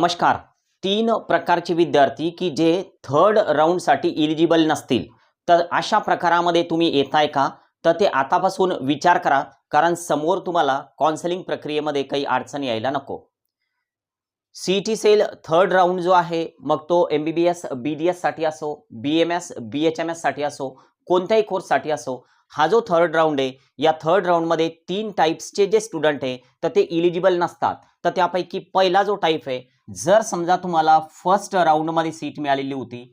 नमस्कार. तीन प्रकारचे विद्यार्थी की जे थर्ड राऊंडसाठी इलिजिबल नसतील. तर अशा प्रकारामध्ये तुम्ही येताय का? तर ते आतापासून विचार करा कारण समोर तुम्हाला काउन्सलिंग प्रक्रियेमध्ये काही अडचण यायला नको. C T cell third round जो आहे मग तो M B B S B D एससाठी असो B M S B H M एससाठी असो कोणत्याही कोर्ससाठी असो हा जो थर्ड राऊंड आहे या थर्ड राऊंडमध्ये तीन टाईप्सचे जे स्टुडंट आहे तर ते इलिजिबल नसतात. तर त्यापैकी पहिला जो टाईप आहे जर समजा तुम्हाला फर्स्ट राऊंडमध्ये सीट मिळालेली होती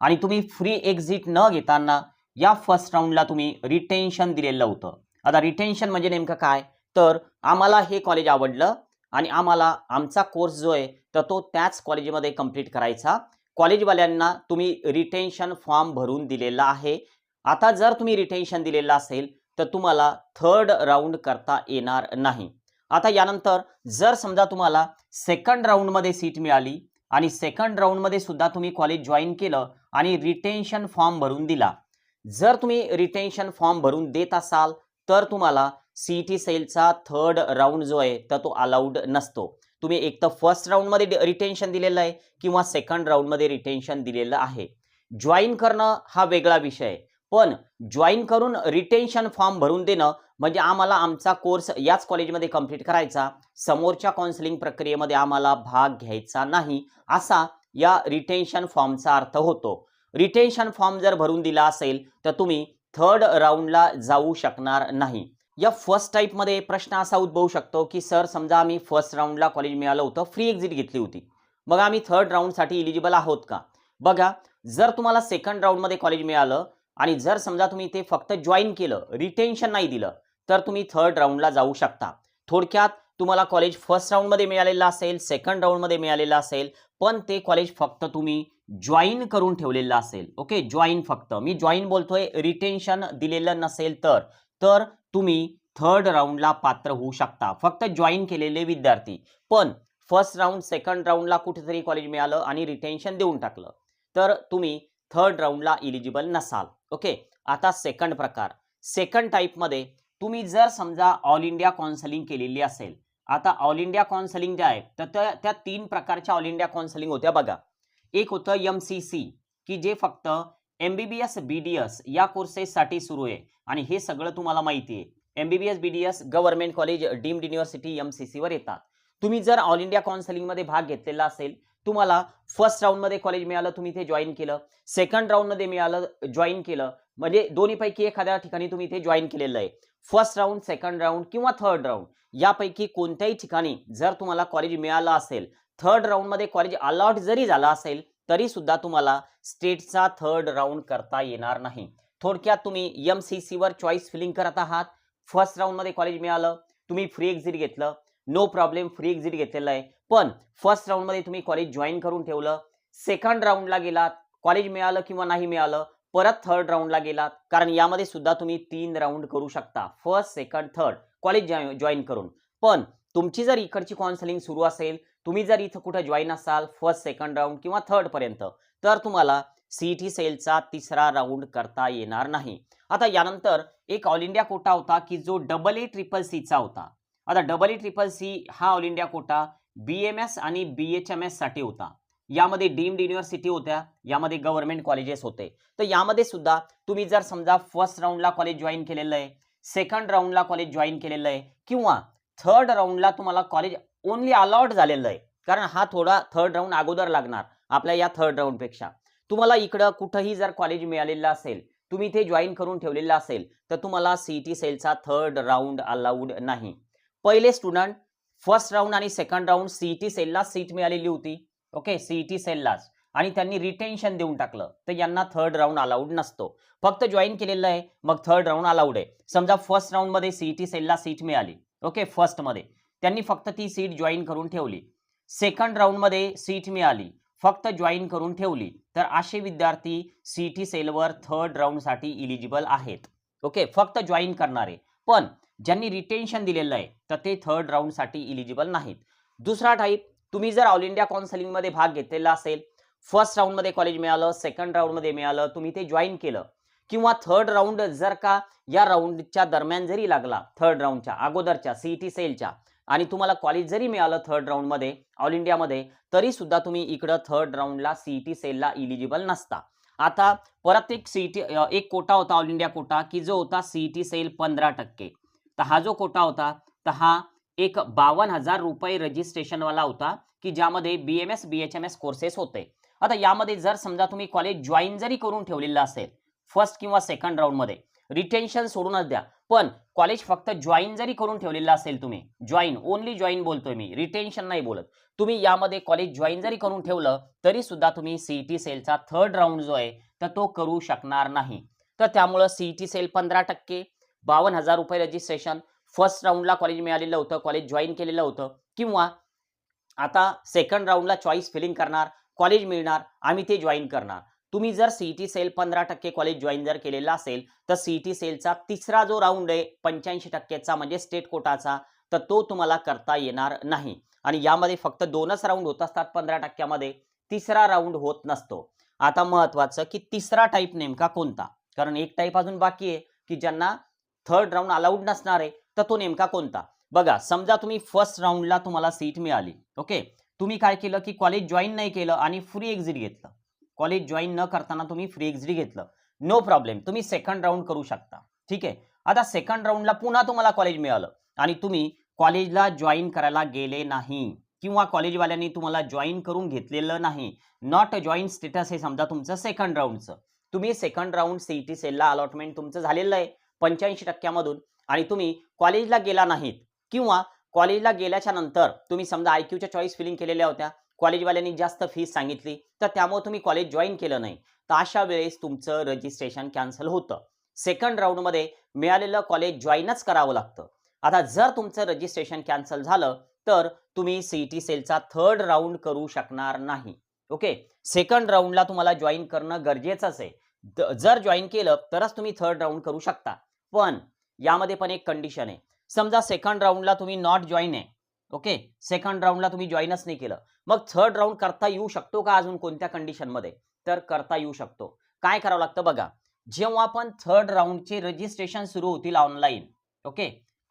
आणि तुम्ही फ्री एक्झिट न घेताना या फर्स्ट राऊंडला तुम्ही रिटेन्शन दिलेलं होतं. आता रिटेन्शन म्हणजे नेमकं काय? तर आम्हाला हे कॉलेज आवडलं आणि आम्हाला आमचा कोर्स जो आहे तर तो त्याच कॉलेजमध्ये कंप्लीट करायचा. कॉलेजवाल्यांना तुम्ही रिटेन्शन फॉर्म भरून दिलेला आहे. आता जर तुम्ही रिटेन्शन दिलेलं असेल तर तुम्हाला थर्ड राऊंड करता येणार नाही. आता यानंतर जर समजा तुम्हाला सेकंड राऊंडमध्ये सीट मिळाली आणि सेकंड राऊंडमध्ये सुद्धा तुम्ही कॉलेज जॉईन केलं आणि रिटेन्शन फॉर्म भरून दिला. जर तुम्ही रिटेन्शन फॉर्म भरून देत असाल तर तुम्हाला सी सेलचा थर्ड राऊंड जो आहे तर तो अलाउड नसतो. तुम्ही एक तर फर्स्ट राऊंडमध्ये रिटेन्शन दिलेलं आहे किंवा सेकंड राऊंडमध्ये रिटेन्शन दिलेलं आहे. जॉईन करणं हा वेगळा विषय आहे. पण जॉईन करून रिटेन्शन फॉर्म भरून देणं म्हणजे आम्हाला आमचा कोर्स याच कॉलेजमध्ये कंप्लीट करायचा. समोरच्या काउन्सिलिंग प्रक्रियेमध्ये आम्हाला भाग घ्यायचा नाही असा या रिटेन्शन फॉर्मचा अर्थ होतो. रिटेन्शन फॉर्म जर भरून दिला असेल तर तुम्ही थर्ड राऊंडला जाऊ शकणार नाही. या फर्स्ट टाईपमध्ये प्रश्न असा उद्भवू शकतो की सर समजा आम्ही फर्स्ट राऊंडला कॉलेज मिळालं होतं फ्री एक्झिट घेतली होती. मग आम्ही थर्ड राऊंडसाठी इलिजिबल आहोत का? बघा जर तुम्हाला सेकंड राऊंडमध्ये कॉलेज मिळालं आणि जर समजा तुम्ही ते फक्त जॉईन केलं रिटेन्शन नाही दिलं तर तुम्ही थर्ड राऊंडला जाऊ शकता. थोडक्यात तुम्हाला कॉलेज फर्स्ट राऊंडमध्ये मिळालेलं असेल सेकंड राऊंडमध्ये मिळालेलं असेल पण ते कॉलेज फक्त तुम्ही जॉईन करून ठेवलेलं असेल. ओके जॉईन फक्त. मी जॉईन बोलतोय रिटेन्शन दिलेलं नसेल तर. तर तुम्ही थर्ड राऊंडला पात्र होऊ शकता. फक्त जॉईन केलेले विद्यार्थी. पण फर्स्ट राऊंड सेकंड राऊंडला कुठेतरी कॉलेज मिळालं आणि रिटेन्शन देऊन टाकलं. तर तुम्ही थर्ड राऊंडला इलिजिबल नसाल. ओके आता सेकंड प्रकार. सेकंड टाईपमध्ये तुम्ही जर समजा ऑल इंडिया काउन्सलिंग केलेली असेल आता ऑल इंडिया काउन्सलिंग जे आहे तर त्या तीन प्रकारच्या ऑल इंडिया काउन्सलिंग होत्या बघा. एक होतं एम सी सी की जे फक्त M B B S B D S या कोर्सेससाठी सुरू आहे. आणि हे सगळं तुम्हाला माहिती आहे. M B B S B D S government college deemed university M C सीवर येतात. तुम्ही जर ऑल इंडिया काउन्सलिंगमध्ये भाग घेतलेला असेल तुम्हाला फर्स्ट राऊंडमध्ये कॉलेज मिळालं तुम्ही ते जॉईन केलं. सेकंड राऊंडमध्ये मिळालं जॉईन केलं. म्हणजे दोन्हीपैकी एखाद्या ठिकाणी तुम्ही ते जॉईन केलेलं आहे. फर्स्ट राऊंड सेकंड राऊंड किंवा थर्ड राऊंड यापैकी कोणत्याही ठिकाणी जर तुम्हाला कॉलेज मिळालं असेल थर्ड राऊंडमध्ये कॉलेज अलॉट जरी झाला असेल तरी सुद्धा तुम्हाला स्टेटचा थर्ड राऊंड करता येणार नाही. थोडक्यात तुम्ही एम सी सीवर चॉईस फिलिंग करत आहात. फर्स्ट राऊंडमध्ये कॉलेज मिळालं तुम्ही फ्री एक्झिट घेतलं. नो प्रॉब्लेम फ्री एक्झिट घेतलेलं आहे. पण फर्स्ट राऊंडमध्ये तुम्ही कॉलेज जॉईन करून ठेवलं. सेकंड राऊंडला गेलात कॉलेज मिळालं किंवा नाही मिळालं परत थर्ड राऊंडला गेलात. कारण यामध्ये सुद्धा तुम्ही तीन राऊंड करू शकता. First second third college join करून. पण तुमची जर इकडची काउन्सिलिंग सुरू असेल तुम्ही जर इथं कुठं जॉईन असाल फर्स्ट सेकंड राऊंड किंवा थर्ड पर्यंत तर तुम्हाला सी टी सेलचा तिसरा राऊंड करता येणार नाही. आता यानंतर एक ऑल इंडिया कोटा होता की जो डबल ए ट्रिपल सीचा होता. आता डबल ए ट्रिपल सी हा all India quota B M S आणि बी एच एम एससाठी होता. यामध्ये डीम्ड युनिव्हर्सिटी होत्या यामध्ये गव्हर्नमेंट कॉलेजेस होते. तर यामध्ये सुद्धा तुम्ही जर समजा फर्स्ट राऊंडला कॉलेज जॉईन केलेलं आहे सेकंड राऊंडला कॉलेज जॉईन केलेलं आहे किंवा थर्ड राऊंडला तुम्हाला कॉलेज ओनली अलॉट झालेलं आहे कारण हा थोडा थर्ड राऊंड अगोदर लागणार आपल्या या थर्ड राऊंडपेक्षा तुम्हाला इकडं कुठंही जर कॉलेज मिळालेलं असेल तुम्ही ते जॉईन करून ठेवलेलं असेल तर तुम्हाला सीईटी सेलचा थर्ड राऊंड अलाउड नाही. पहिले स्टुडंट फर्स्ट राऊंड आणि सेकंड राऊंड सीईटी सेलला सीट मिळालेली होती. ओके? सीईटी सेल सेललाच. आणि त्यांनी रिटेन्शन देऊन टाकलं. तर यांना थर्ड राऊंड अलाउड नसतो. फक्त जॉईन केलेलं आहे. मग थर्ड राऊंड अलाउड आहे. समजा फर्स्ट राऊंडमध्ये सीईटी सेलला सीट मिळाली. ओके? फर्स्टमध्ये त्यांनी फक्त ती सीट जॉईन करून ठेवली. सेकंड राऊंडमध्ये सीट मिळाली. फक्त जॉईन करून ठेवली. तर असे विद्यार्थी सीईटी सेलवर थर्ड राऊंडसाठी इलिजिबल आहेत. ओके? फक्त जॉईन करणारे. पण ज्यांनी रिटेन्शन दिलेलं आहे तर ते थर्ड राऊंडसाठी इलिजिबल नाहीत. दुसरा टाईप तुम्ही जर ऑल इंडिया काउन्सिलिंगमध्ये भाग घेतलेला असेल फर्स्ट राऊंडमध्ये कॉलेज मिळालं सेकंड राऊंडमध्ये मिळालं तुम्ही ते जॉईन केलं. किंवा थर्ड राऊंड जर का या राऊंडच्या दरम्यान जरी लागला थर्ड राऊंडच्या अगोदरच्या सीईटी सेलच्या आणि तुम्हाला कॉलेज जरी मिळालं थर्ड राऊंडमध्ये ऑल इंडियामध्ये तरी सुद्धा तुम्ही इकडं थर्ड राऊंडला सीईटी सेलला इलिजिबल नसता. आता परत एक सीईटी एक कोटा होता ऑल इंडिया कोटा की जो होता सीईटी सेल पंधरा टक्के. तर हा जो कोटा होता तर हा एक बावन्न हजार रुपये रजिस्ट्रेशनवाला होता की ज्यामध्ये B M S B H M S courses होते. आता यामध्ये जर समजा तुम्ही कॉलेज जॉईन जरी करून ठेवलेलं असेल फर्स्ट किंवा सेकंड राऊंडमध्ये रिटेन्शन सोडूनच द्या. पण कॉलेज फक्त जॉईन जरी करून ठेवलेलं असेल तुम्ही जॉईन ओनली जॉईन बोलतोय मी रिटेन्शन नाही बोलत. तुम्ही यामध्ये कॉलेज जॉईन जरी करून ठेवलं तरी सुद्धा तुम्ही सीईटी सेलचा थर्ड राऊंड जो आहे तर तो करू शकणार नाही. तर त्यामुळं सीईटी सेल पंधरा टक्के बावन्न हजार रुपये रजिस्ट्रेशन फर्स्ट राऊंडला कॉलेज मिळालेलं होतं कॉलेज जॉईन केलेलं होतं. किंवा आता सेकंड राऊंडला चॉईस फिलिंग करणार कॉलेज मिळणार आम्ही ते जॉईन करणार. तुम्ही जर सीईटी सेल पंधरा टक्के कॉलेज जॉईन जर केलेला असेल तर सीईटी सेलचा तिसरा जो राऊंड आहे पंच्याऐंशी टक्क्याचा म्हणजे स्टेट कोटाचा तर तो तुम्हाला करता येणार नाही. आणि यामध्ये फक्त दोनच राऊंड होत असतात पंधरा टक्क्यामध्ये तिसरा राऊंड होत नसतो. आता महत्वाचं की तिसरा टाईप नेमका कोणता? कारण एक टाईप अजून बाकी आहे की ज्यांना थर्ड राऊंड अलाउड नसणार आहे तर तो नेमका कोणता? बघा समजा तुम्ही फर्स्ट राऊंडला तुम्हाला सीट मिळाली ओके तुम्ही काय केलं की कॉलेज जॉईन नाही केलं आणि फ्री एक्झिट घेतलं. कॉलेज जॉईन न करताना तुम्ही फ्री एक्झिट घेतलं. नो प्रॉब्लेम तुम्ही सेकंड राऊंड करू शकता. ठीक आहे? आता सेकंड राऊंडला पुन्हा तुम्हाला कॉलेज मिळालं आणि तुम्ही कॉलेजला जॉईन करायला गेले नाही किंवा कॉलेजवाल्यांनी तुम्हाला जॉईन करून घेतलेलं नाही. नॉट जॉईन स्टेटस हे समजा तुमचं सेकंड राऊंडचं तुम्ही सेकंड राऊंड सीईटी सेलला अलॉटमेंट तुमचं झालेलं आहे. पंच्याऐंशी टक्क्यामधून आणि तुम्ही कॉलेजला गेला नाहीत किंवा कॉलेजला गेल्याच्यानंतर तुम्ही समजा आय क्यूच्या चॉईस फिलिंग केलेल्या होत्या कॉलेजवाल्यांनी जास्त फीस सांगितली तर त्यामुळे तुम्ही कॉलेज जॉईन केलं नाही. तर अशा वेळेस तुमचं रजिस्ट्रेशन कॅन्सल होतं. सेकंड राऊंडमध्ये मिळालेलं कॉलेज जॉईनच करावं लागतं. आता जर तुमचं रजिस्ट्रेशन कॅन्सल झालं तर तुम्ही सीईटी सेलचा थर्ड राऊंड करू शकणार नाही. ओके सेकंड राऊंडला तुम्हाला जॉईन करणं गरजेचंच आहे. जर जॉईन केलं तरच तुम्ही थर्ड राऊंड करू शकता. पण यामध्ये पण एक कंडिशन आहे. समजा सेकंड राऊंडला तुम्ही नॉट जॉईन आहे. ओके सेकंड राऊंडला तुम्ही जॉईनच नाही केलं. मग थर्ड राऊंड करता येऊ शकतो का अजून कोणत्या कंडिशनमध्ये तर करता येऊ शकतो. काय करावं लागतं बघा. जेव्हा आपण थर्ड राऊंडचे रजिस्ट्रेशन सुरू होतील ऑनलाईन ओके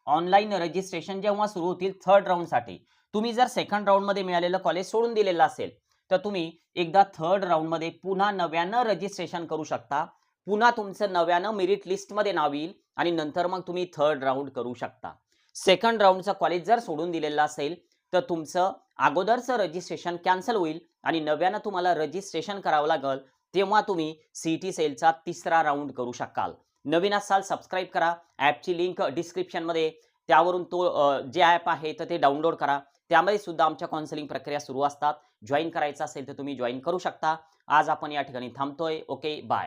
ऑनलाईन रजिस्ट्रेशन जेव्हा सुरू होतील थर्ड राऊंडसाठी तुम्ही जर सेकंड राऊंडमध्ये मिळालेलं कॉलेज सोडून दिलेलं असेल तर तुम्ही एकदा थर्ड राऊंडमध्ये पुन्हा नव्यानं रजिस्ट्रेशन करू शकता. पुन्हा तुमचं नव्यानं मेरिट लिस्टमध्ये नाव येईल. आणि नंतर मग तुम्ही थर्ड राऊंड करू शकता. सेकंड राऊंडचं कॉलेज जर सोडून दिलेलं असेल तर तुमचं अगोदरचं रजिस्ट्रेशन कॅन्सल होईल आणि नव्यानं तुम्हाला रजिस्ट्रेशन करावं लागेल तेव्हा तुम्ही सी टी सेलचा तिसरा राऊंड करू शकाल. नवीन असाल सबस्क्राईब करा. ॲपची लिंक डिस्क्रिप्शनमध्ये त्यावरून तो जे ॲप आहे तर ते डाउनलोड करा. त्यामध्ये सुद्धा आमच्या काउन्सिलिंग प्रक्रिया सुरू असतात. जॉईन करायचं असेल तर तुम्ही जॉईन करू शकता. आज आपण या ठिकाणी थांबतोय. Okay bye